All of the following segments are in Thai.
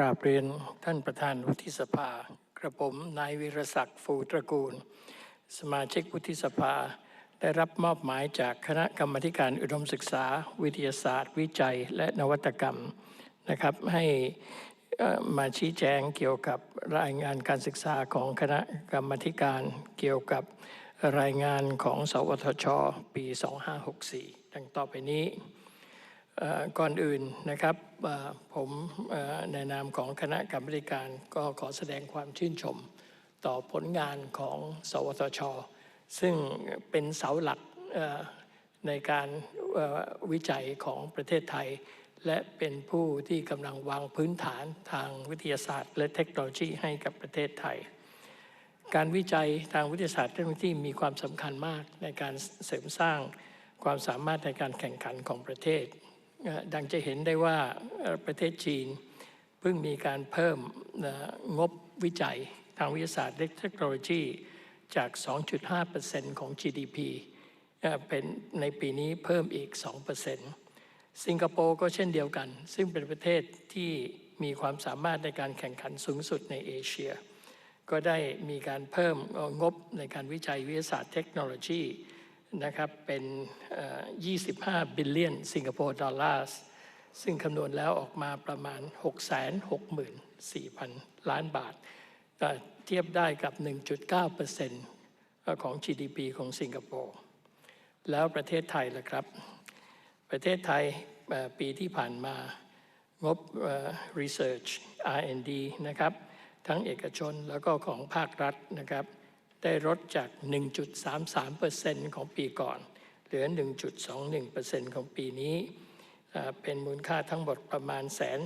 กราบเรียนท่านประธานวุฒิสภา กระผมนายวิรศักดิ์ฟูตระกูล สมาชิกวุฒิสภา ได้รับมอบหมายจากคณะกรรมการอุดมศึกษา วิทยาศาสตร์ วิจัย และนวัตกรรมนะครับ ให้มาชี้แจงเกี่ยวกับรายงานการศึกษาของคณะกรรมการเกี่ยวกับรายงานของสวทช ปี 2564 ดังต่อไปนี้ ก่อนอื่นนะครับผมในนามของคณะกรรมการก็ขอแสดงความชื่นชม ต่อผลงานของ สวทช ซึ่งเป็นเสาหลักในการวิจัยของประเทศไทย และเป็นผู้ที่กำลังวางพื้นฐานทางวิทยาศาสตร์ และเทคโนโลยีให้กับประเทศไทย การวิจัยทางวิทยาศาสตร์เทคโนโลยีมีความสำคัญมากในการเสริมสร้างความสามารถในการแข่งขันของประเทศ ดังจะเห็นได้ว่าประเทศจีนเพิ่งมีการเพิ่มงบวิจัยทางวิทยาศาสตร์และเทคโนโลยีจาก 2.5%ของ GDP เป็นในปีนี้เพิ่มอีก 2%สิงคโปร์ก็เช่นเดียวกัน ซึ่งเป็นประเทศที่มีความสามารถในการแข่งขันสูงสุดในเอเชีย ก็ได้มีการเพิ่มงบในการวิจัยวิทยาศาสตร์เทคโนโลยี นะครับเป็น25 บิลเลียนสิงคโปร์ดอลลาร์ซึ่งคำนวณแล้วออกมาประมาณ 664,000 ล้านบาท เทียบได้กับ 1.9%ของ GDP ของสิงคโปร์ แล้วประเทศไทยล่ะครับ ประเทศไทยปีที่ผ่านมางบเอ่อ research R&D นะครับ ทั้งเอกชนแล้วก็ของภาครัฐนะครับ ได้ลดจาก 1.33%ของปีก่อน เหลือ 1.21%ของปีนี้ เป็นมูลค่าทั้งหมดประมาณแสน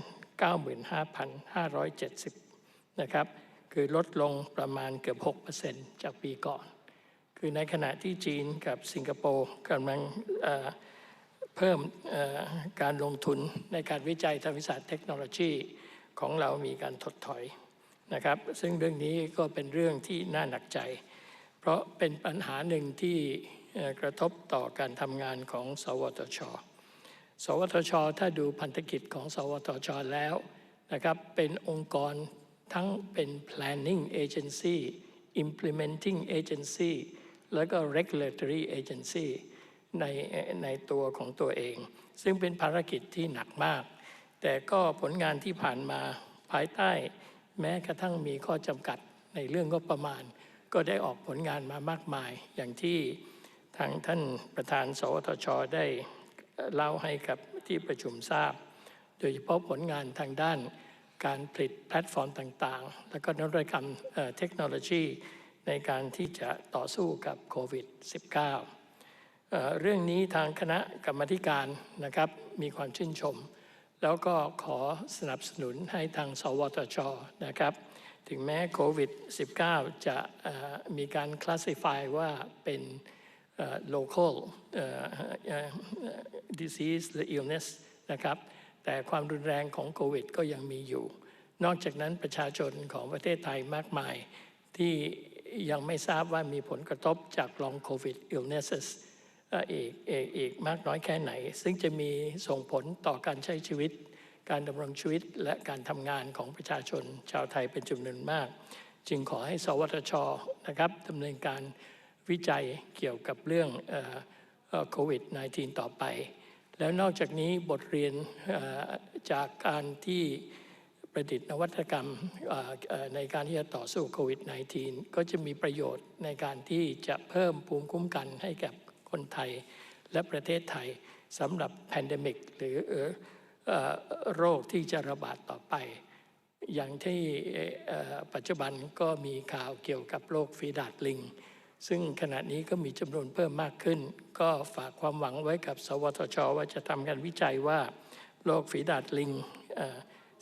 95,570 นะครับ คือลดลงประมาณเกือบ 6%จากปีก่อน คือในขณะที่จีนกับสิงคโปร์กำลังเพิ่มการลงทุนในการวิจัยทางวิทยาศาสตร์เทคโนโลยีของเรามีการถดถอย นะครับ ซึ่งเรื่องนี้ก็เป็นเรื่องที่น่าหนักใจ เพราะเป็นปัญหาหนึ่งที่กระทบต่อการทำงานของ สวทช สวทช ถ้าดูพันธกิจของ สวทช แล้วนะครับ เป็นองค์กรทั้งเป็น planning agency implementing agency แล้วก็ regulatory agency ในในตัวของตัวเอง ซึ่งเป็นภารกิจที่หนักมาก แต่ก็ผลงานที่ผ่านมาภายใต้ แม้กระทั่งมีข้อจำกัดในเรื่องงบประมาณ ก็ได้ออกผลงานมามากมาย อย่างที่ทางท่านประธานสวทช ได้เล่าให้กับที่ประชุมทราบ โดยเฉพาะผลงานทางด้านการผลิตแพลตฟอร์มต่างๆ แล้วก็นวัตกรรมเทคโนโลยีในการที่จะต่อสู้กับโควิด -19 เเรื่องนี้ทางคณะกรรมธิการนะครับมีความชื่นชม แล้วก็ขอสนับสนุนให้ทางสวทชนะครับ ถึงแม้โควิด -19 จะมีการคลาสสิฟายว่าเป็น local disease หรือ illness นะครับ แต่ความรุนแรงของโควิด ก็ยังมีอยู่ นอกจากนั้นประชาชนของประเทศไทยมากมายที่ยังไม่ทราบว่ามีผลกระทบจาก long covid illnesses อีกอีกอีกมากน้อยแค่ไหน ซึ่งจะมีส่งผลต่อการใช้ชีวิต การดำรงชีวิตและการทำงานของประชาชนชาวไทยเป็นจำนวนมาก จึงขอให้สวทชนะครับดำเนินการวิจัยเกี่ยวกับเรื่องโควิด -19 ต่อไป แล้วนอกจากนี้บทเรียนจากการที่ประดิษฐ์นวัตกรรมในการที่จะต่อสู้โควิด -19 ก็จะมีประโยชน์ในการที่จะเพิ่มภูมิคุ้มกันให้แกับ คนไทยและประเทศไทยสำหรับแพนเดมิกหรืออโรคที่จะระบาดต่อไป อย่างที่ปัจจุบันก็มีข่าวเกี่ยวกับโรคฝีดาดลิง ซึ่งขณะนี้ก็มีจำนวนเพิ่มมากขึ้น ก็ฝากความหวังไว้กับ สวทช ว่าจะทำการวิจัยว่าโรคฝีดาดลิง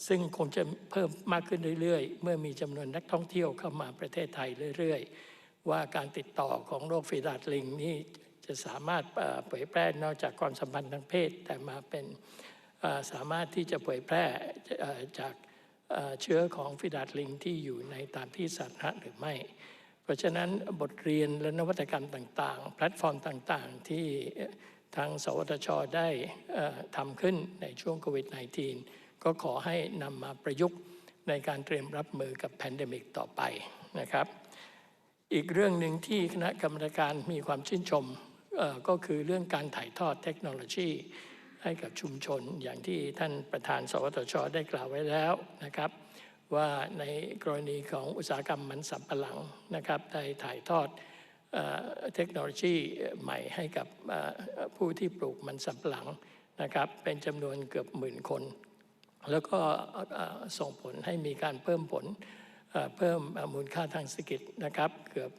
ซึ่งคงจะเพิ่มมากขึ้นเรื่อยๆ เมื่อมีจำนวนนักท่องเที่ยวเข้ามาประเทศไทยเรื่อยๆ ว่าการติดต่อของโรคฝีดาดลิงนี่ จะสามารถเผยแพร่นอกจากความสัมพันธ์ทางเพศ แต่มาเป็นสามารถที่จะเผยแพร่จากเชื้อของฝีดาดลิงที่อยู่ในตามที่สาธารณะหรือไม่ เพราะฉะนั้นบทเรียนและนวัตกรรมต่างๆ แพลตฟอร์มต่างๆ ที่ทางสวทช ได้ทำขึ้นในช่วงโควิด -19 ก็ขอให้นำมาประยุกต์ในการเตรียมรับมือกับแพนเดมิกต่อไปนะครับ อีกเรื่องหนึ่งที่คณะกรรมการมีความชื่นชม ก็คือเรื่องการถ่ายทอดเทคโนโลยีให้กับชุมชนอย่างที่ท่านประธาน สวทช ได้กล่าวไว้แล้วนะครับ ว่าในกรณีของอุตสาหกรรมมันสำปะหลังนะครับได้ถ่ายทอดเอเทคโนโลยีใหม่ให้กับผู้ที่ปลูกมันสำปะหลังนะครับ เป็นจำนวนเกือบหมื่นคน แล้วก็ส่งผลให้มีการเพิ่มผลเเพิ่มมูลค่าทางเศรษฐกิจนะครับเกือบ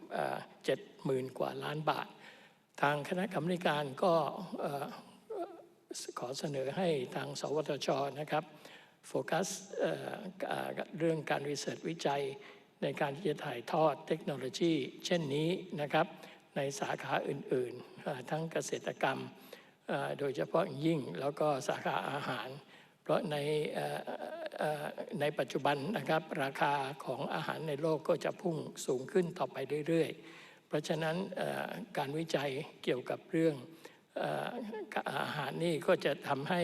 เจ็ดหมื่นกว่าล้านบาท ทางคณะกรรมการก็ขอเสนอให้ทางสวทชนะครับโฟกัสเรื่องการวิจัยวิจัยในการที่จะถ่ายทอดเทคโนโลยี เช่นนี้นะครับ ในสาขาอื่นๆ ทั้งเกษตรกรรมโดยเฉพาะยิ่งแล้วก็สาขาอาหาร เพราะในในปัจจุบันนะครับ ราคาของอาหารในโลกก็จะพุ่งสูงขึ้นต่อไปเรื่อยๆ เพราะฉะนั้นการวิจัยเกี่ยวกับเรื่องเอ่อาหารนี่ก็จะทำให้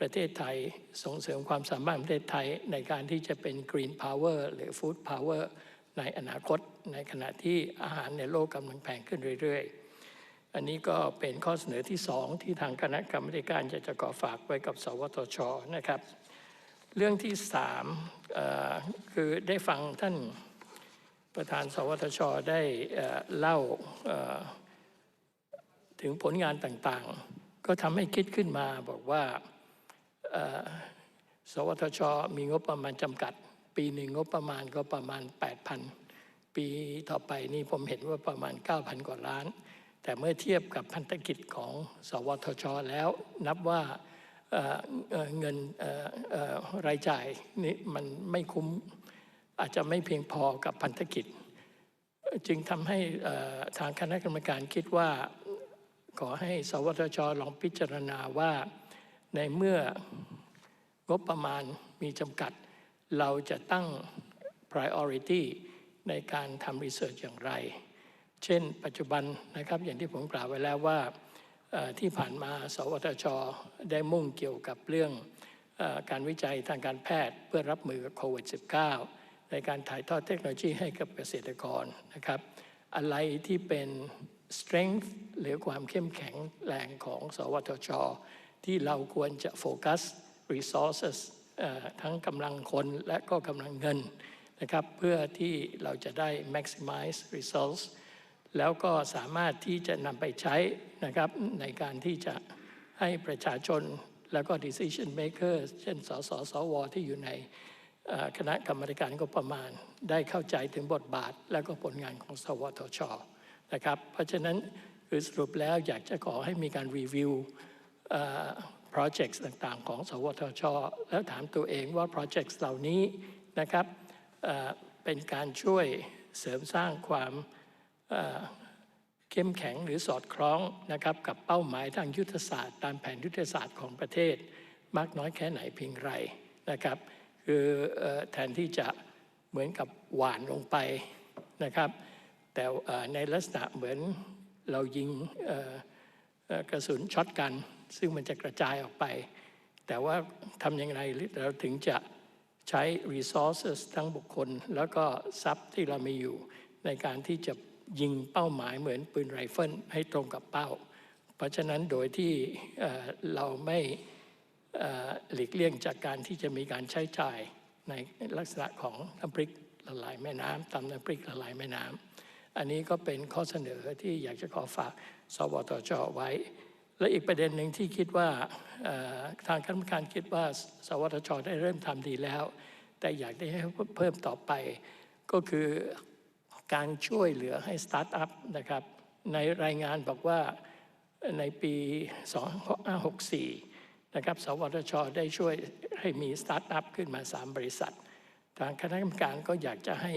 ประเทศไทยส่งเสริมความสามารถของประเทศไทยในการที่จะเป็น Green Power หรือ Food Power ในอนาคต ในขณะที่อาหารในโลกกำลังแพงขึ้นเรื่อย ๆ อันนี้ก็เป็นข้อเสนอที่สองที่ทางคณะกรรมการจะจะก่อฝากไว้กับ สวทชนะครับ เรื่องที่สามคือได้ฟังท่าน ประธานสวทช ได้เล่าถึงผลงานต่างๆ ก็ทำให้คิดขึ้นมาบอกว่าสวทช มีงบประมาณจำกัด ปีหนึ่งงบประมาณก็ประมาณ 8,000 ปีต่อไปนี่ผมเห็นว่าประมาณ 9,000 กว่าล้าน แต่เมื่อเทียบกับพันธกิจของสวทช แล้วนับว่าเเเงินรายจ่ายนี่มันไม่คุ้ม อาจจะไม่เพียงพอกับพันธกิจ จึงทำให้ทางคณะกรรมการคิดว่า ขอให้สวทชลองพิจารณาว่าในเมื่องบประมาณมีจำกัด เราจะตั้ง priority ในการทำ research อย่างไร เช่น ปัจจุบันนะครับอย่างที่ผมกล่าวไว้แล้วว่าที่ผ่านมา สวทช ได้มุ่งเกี่ยวกับเรื่องอการวิจัยทางการแพทย์เพื่อรับมือกับโควิด -19 ในการถ่ายทอดเทคโนโลยีให้กับเกษตรกรนะครับ อะไรที่เป็น strength หรือความเข้มแข็งแรงของสวทช ที่เราควรจะโฟกัส resources เอ่อทั้งกำลังคนและก็กำลังเงินนะครับเพื่อที่เราจะได้ maximize results แล้วก็สามารถที่จะนำไปใช้นะครับในการที่จะให้ประชาชนแล้วก็ decision maker เช่น สสสว ที่อยู่ใน คณะกรรมการงบประมาณ ได้เข้าใจถึงบทบาท และก็ผลงานของสวทชนะครับ เพราะฉะนั้นคือสรุปแล้วอยากจะขอให้มีการรีวิวโปรเจกต์ต่างๆ ของ สวทช แล้วถามตัวเองว่าโปรเจกต์เหล่านี้นะครับเป็นการช่วยเสริมสร้างความเข้มแข็งหรือสอดคล้องนะครับกับเป้าหมายทางยุทธศาสตร์ ตามแผนยุทธศาสตร์ของประเทศ มากน้อยแค่ไหนเพียงไรนะครับ คืออแทนที่จะเหมือนกับหวานลงไปนะครับ แต่ในลักษณะเหมือนเรายิงกระสุนช็อตกัน ซึ่งมันจะกระจายออกไป แต่ว่าทำอย่างไรเราถึงจะใช้ resources ทั้งบุคคล แล้วก็ทรัพย์ที่เรามีอยู่ในการที่จะยิงเป้าหมายเหมือนปืนไรเฟิลให้ตรงกับเป้า เพราะฉะนั้นโดยที่เราไม่ หลีกเลี่ยงจากการที่จะมีการใช้จ่ายในลักษณะของน้ำพริกละลายแม่น้ำตำน้ำพริกละลายแม่น้ำอันนี้ก็เป็นข้อเสนอที่อยากจะขอฝากสวทชไว้ และอีกประเด็นหนึ่งที่คิดว่าทางคณะกรรมการคิดว่า สวทชได้เริ่มทำดีแล้ว แต่อยากได้ให้เพิ่มต่อไป ก็คือการช่วยเหลือให้สตาร์ทอัพนะครับในรายงานบอกว่าในปี 2564 นะครับสวทช ได้ช่วยให้มีสตาร์ทอัพขึ้นมา 3 บริษัท ทางคณะกรรมการก็อยากจะให้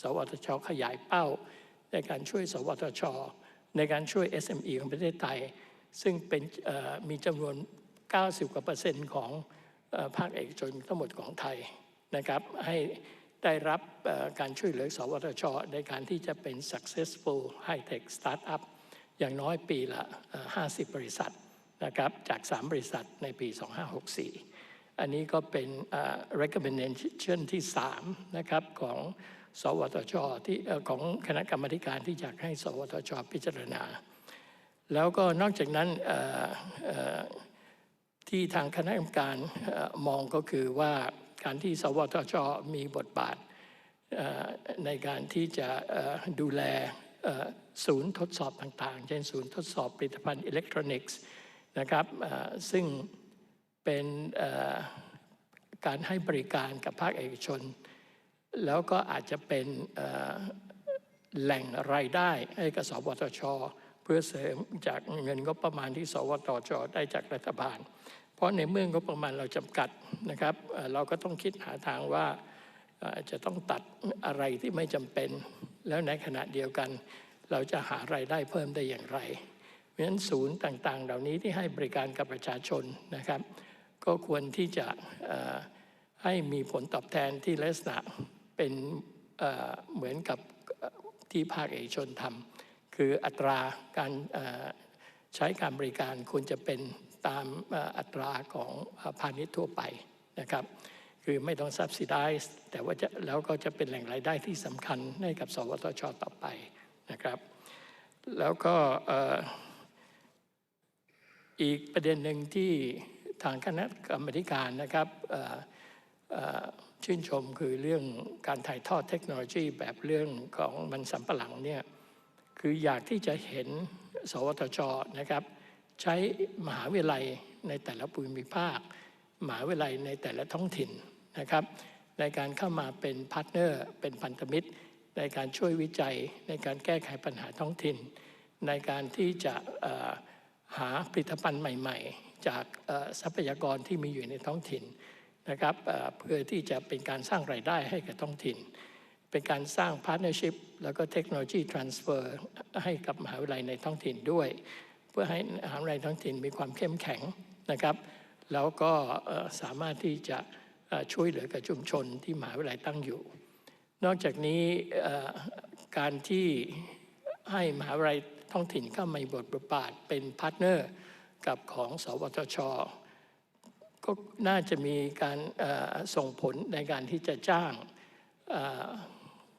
สวทช ขยายเป้า ในการช่วยสวทช ในการช่วย SME ของประเทศไทย ซึ่งเป็นมีจำนวน 90 กว่าเปอร์เซ็นต์ของอภาคเอกชนทั้งหมดของไทยนะครับให้ได้รับการช่วยเหลือสวทช ในการที่จะเป็น successful high tech startup อย่างน้อยปีละ 50 บริษัท นะครับจาก 3 บริษัทในปี 2564 อันนี้ก็เป็น recommendation ที่ 3 นะครับของสวทชที่ของคณะกรรมการที่อยากให้ สวทช พิจารณา แล้วก็นอกจากนั้นที่ทางคณะกรรมการออมองก็คือว่าการที่สวทช มีบทบาทในการที่จะดูแลศูนย์ทดสอบต่างๆ เช่นศูนย์ทดสอบผลิตภัณฑ์อิเล็กทรอนิกส์ นะครับซึ่งเป็นการให้บริการกับภาคเอกชน แล้วก็อาจจะเป็นแหล่งรายได้ให้กับสวทช เพื่อเสริมจากเงินงบประมาณที่ สวทช ได้จากรัฐบาล เพราะในเมื่องบประมาณเราจำกัดนะครับ เราก็ต้องคิดหาทางว่าจะต้องตัดอะไรที่ไม่จำเป็น แล้วในขณะเดียวกัน เราจะหารายได้เพิ่มได้อย่างไร เพราะฉะนั้นศูนย์ต่างๆ เหล่านี้ที่ให้บริการกับประชาชนนะครับ ก็ควรที่จะให้มีผลตอบแทนที่ลักษณะเป็นเหมือนกับที่ภาคเอกชนทำคืออัตราการใช้การบริการควรจะเป็นตามอัตราของพาณิชย์ทั่วไปนะครับ คือไม่ต้อง subsidize แต่ว่าจะแล้วก็จะเป็นแหล่งรายได้ที่สำคัญให้กับ สวทช ต่อไปนะครับ แล้วก็ อีกประเด็นหนึ่งที่ทางคณะกรรมการนะครับชื่นชมคือเรื่องการถ่ายทอดเทคโนโลยีแบบเรื่องของมันสำปะหลังเนี่ยคืออยากที่จะเห็นสวทชนะครับ ใช้มหาวิทยาลัยในแต่ละภูมิภาค มหาวิทยาลัยในแต่ละท้องถิ่นนะครับ ในการเข้ามาเป็นพาร์ทเนอร์ เป็นพันธมิตร ในการช่วยวิจัย ในการแก้ไขปัญหาท้องถิ่น ในการที่จะ หาผลิตภัณฑ์ใหม่ ๆ จากทรัพยากรที่มีอยู่ในท้องถิ่นนะครับเพื่อที่จะเป็นการสร้างรายได้ให้กับท้องถิ่น เป็นการสร้างพาร์ n เนอร์ชิพแล้วก็เทคโนโลยีทรานสเฟอร์ให้กับมหาวิทยาลัยในท้องถิ่นด้วย เพื่อให้มหาวิทยาลัยท้องถิ่นมีความเข้มแข็งนะครับ แล้วก็สามารถที่จะช่วยเหลือกับชุมชนที่มหาวิทยาลัยตั้งอยู่ นอกจากนี้การที่ให้มหาวิทยาลัย ท้องถิ่นเข้ามามีบทบาทเป็นพาร์ทเนอร์กับของสวทช ก็น่าจะมีการส่งผลในการที่จะจ้าง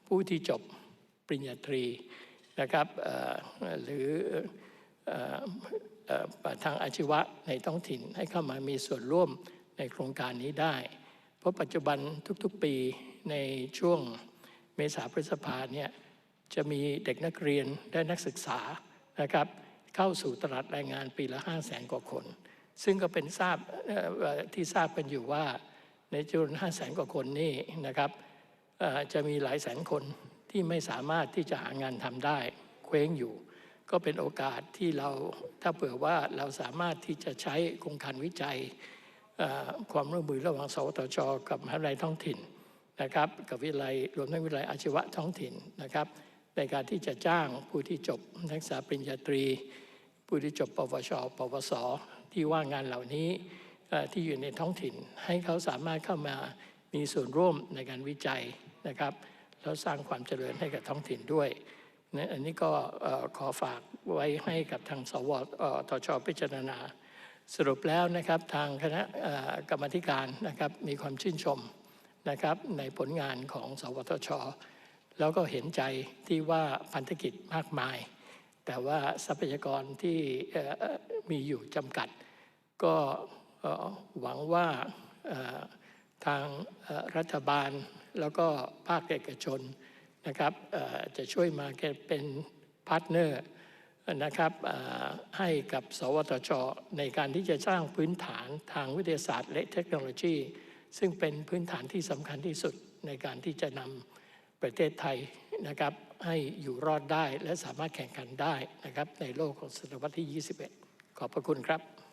ผู้ที่จบปริญญาตรีนะครับหรือทางอาชีวะในท้องถิ่นให้เข้ามามีส่วนร่วมในโครงการนี้ได้ เพราะปัจจุบันทุกๆปีในช่วงเมษาพฤษภาเนี่ย จะมีเด็กนักเรียนและนักศึกษานะครับเข้าสู่ตลาดแรงงานปีละ 5 0 0แสนกว่าคน ซึ่งก็เป็นทราบที่ทราบกันอยู่ว่าในจำนวน5 0 0แสนกว่าคนนี่นะครับจะมีหลายแสนคนที่ไม่สามารถที่จะหางานทำได้เคว้งอยู่ ก็เป็นโอกาสที่เราถ้าเผื่อว่าเราสามารถที่จะใช้โครงการวิจัยความร่วมมือระหว่างสวทช กับมหาวิทยาลัยท้องถิ่นนะครับ กับวิทยาลัยรวมทั้งวิทยาลัยอาชีวะท้องถิ่นนะครับ ในการที่จะจ้างผู้ที่จบนักศึกษาปริญญาตรี ผู้ที่จบปวช ปวส ที่ว่างงานเหล่านี้ที่อยู่ในท้องถิ่น ให้เขาสามารถเข้ามามีส่วนร่วมในการวิจัยนะครับ แล้วสร้างความเจริญให้กับท้องถิ่นด้วยนะอันนี้ก็ขอฝากไว้ให้กับทางสวทชพิจารณา สรุปแล้วนะครับทางคณะกรรมธิการนะครับมีความชื่นชมนะครับในผลงานของสวทช แล้วก็เห็นใจที่ว่าพันธกิจมากมาย แต่ว่าทรัพยากรที่มีอยู่จำกัด ก็หวังว่าทางรัฐบาลแล้วก็ภาคเอกชนนะครับจะช่วยมาเป็นพาร์ทเนอร์นะครับให้กับสวทช ในการที่จะสร้างพื้นฐานทางวิทยาศาสตร์และเทคโนโลยี ซึ่งเป็นพื้นฐานที่สำคัญที่สุดในการที่จะนำ ประเทศไทยนะครับให้อยู่รอดได้และสามารถแข่งขันได้นะครับในโลกของศตวรรษที่ 21 ขอบพระคุณครับ